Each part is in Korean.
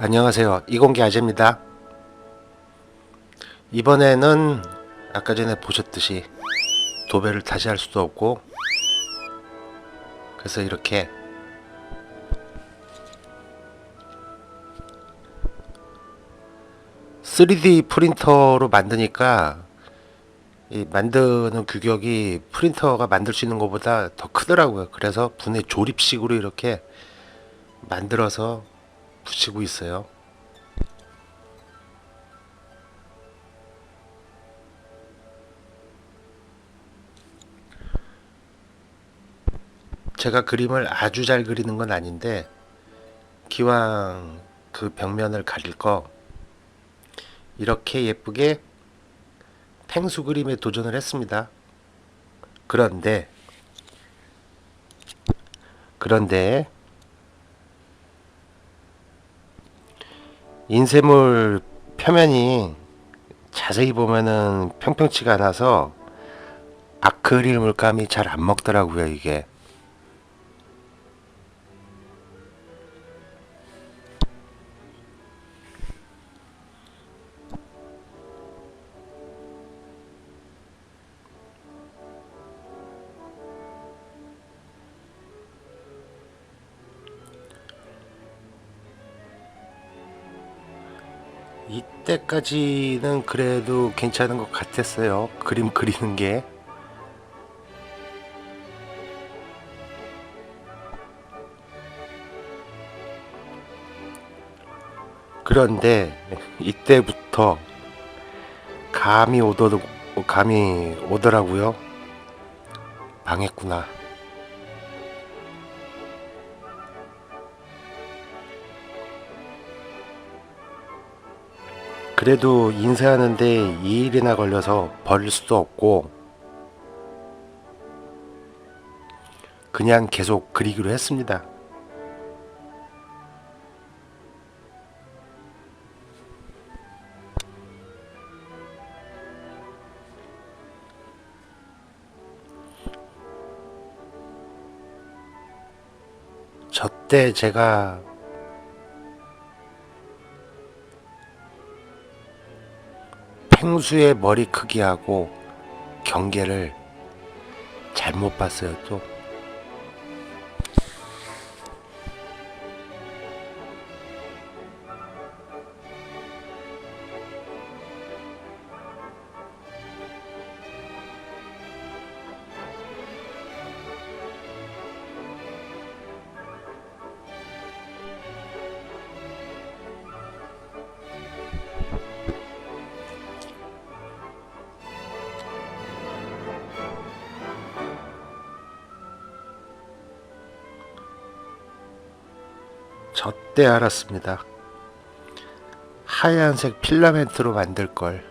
안녕하세요. 이공기 아재입니다. 이번에는 아까 전에 보셨듯이 도배를 다시 할 수도 없고 그래서 이렇게 (3D) 프린터로 만드니까 이 만드는 규격이 프린터가 만들 수 있는 것보다 더 크더라고요. 그래서 분해 조립식으로 이렇게 만들어서 붙이고 있어요. 제가 그림을 아주 잘 그리는 건 아닌데 기왕 그 벽면을 가릴 거 이렇게 예쁘게 펭수 그림에 도전을 했습니다. 그런데 그런데 인쇄물 표면이 자세히 보면은 평평치가 않아서 아크릴 물감이 잘 안 먹더라고요, 이게. 이때까지는 그래도 괜찮은 것 같았어요. 그림 그리는 게. 그런데 이때부터 감이 오더 감이 오더라고요. 망했구나. 그래도 인쇄하는데 2일이나 걸려서 버릴 수도 없고 그냥 계속 그리기로 했습니다. 저때 제가 펭수의 머리 크기하고 경계를 잘못 봤어요 또. 저때 알았습니다. 하얀색 필라멘트로 만들 걸.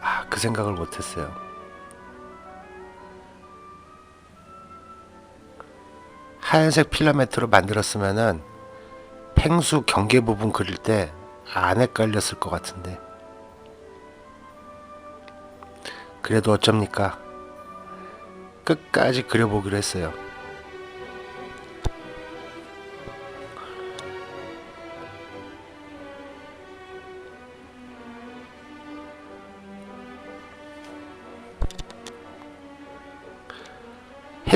아, 그 생각을 못 했어요. 하얀색 필라멘트로 만들었으면은 펭수 경계 부분 그릴 때 안 헷갈렸을 것 같은데. 그래도 어쩝니까? 끝까지 그려보기로 했어요.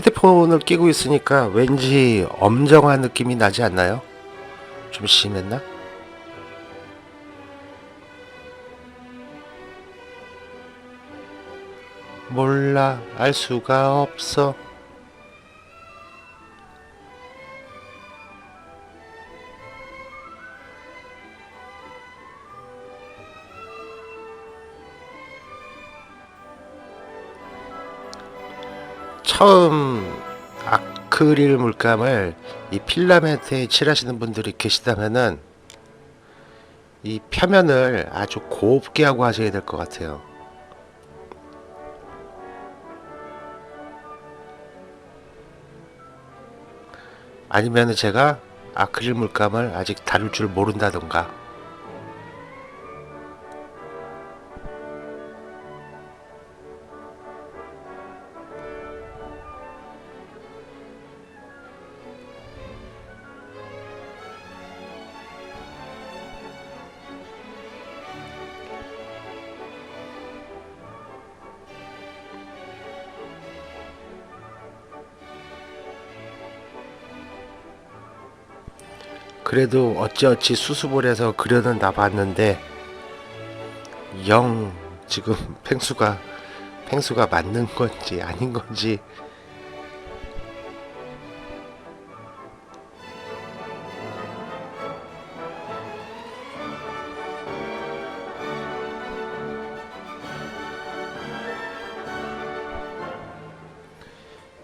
헤드폰을 끼고 있으니까 왠지 엄정한 느낌이 나지 않나요? 좀 심했나? 몰라, 알 수가 없어. 처음 아크릴 물감을 이 필라멘트에 칠하시는 분들이 계시다면은 이 표면을 아주 곱게 하고 하셔야 될 것 같아요. 아니면은 제가 아크릴 물감을 아직 다룰 줄 모른다던가 그래도 어찌어찌 수습을 해서 그려는 나봤는데 영 지금 팽수가 팽수가 맞는 건지 아닌 건지.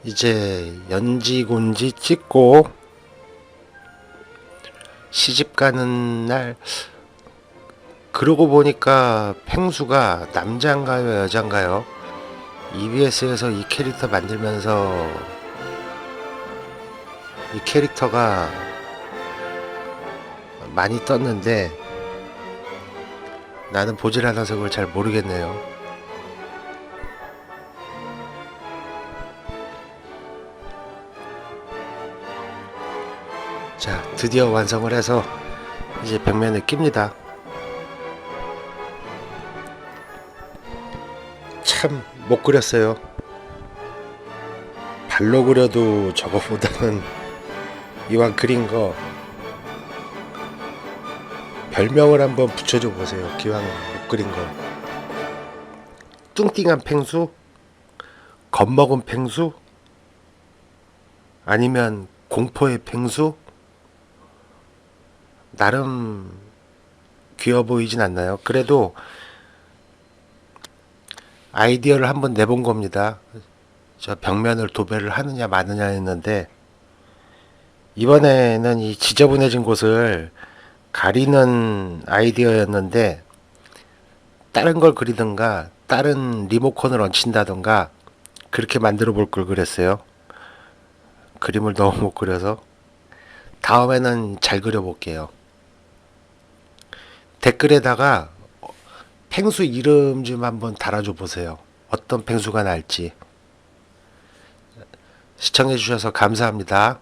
이제 연지곤지 찍고 시집 가는 날 그러고 보니까 팽수가 남자인가요 여잔가요? EBS에서 이 캐릭터 만들면서 이 캐릭터가 많이 떴는데 나는 보질 않아서 그걸 잘 모르겠네요. 드디어 완성을 해서 이제 벽면을 낍니다. 참 못 그렸어요. 발로 그려도 저거보다는 이왕 그린 거 별명을 한번 붙여줘 보세요. 기왕 못 그린 거. 뚱띵한 팽수? 겁먹은 팽수? 아니면 공포의 팽수? 나름 귀여워 보이진 않나요? 그래도 아이디어를 한번 내본 겁니다. 저 벽면을 도배를 하느냐 마느냐 했는데 이번에는 이 지저분해진 곳을 가리는 아이디어였는데 다른 걸 그리든가 다른 리모컨을 얹힌다든가 그렇게 만들어 볼 걸 그랬어요. 그림을 너무 못 그려서 다음에는 잘 그려 볼게요. 댓글에다가 팽수 이름 좀 한번 달아줘 보세요. 어떤 팽수가 날지. 시청해 주셔서 감사합니다.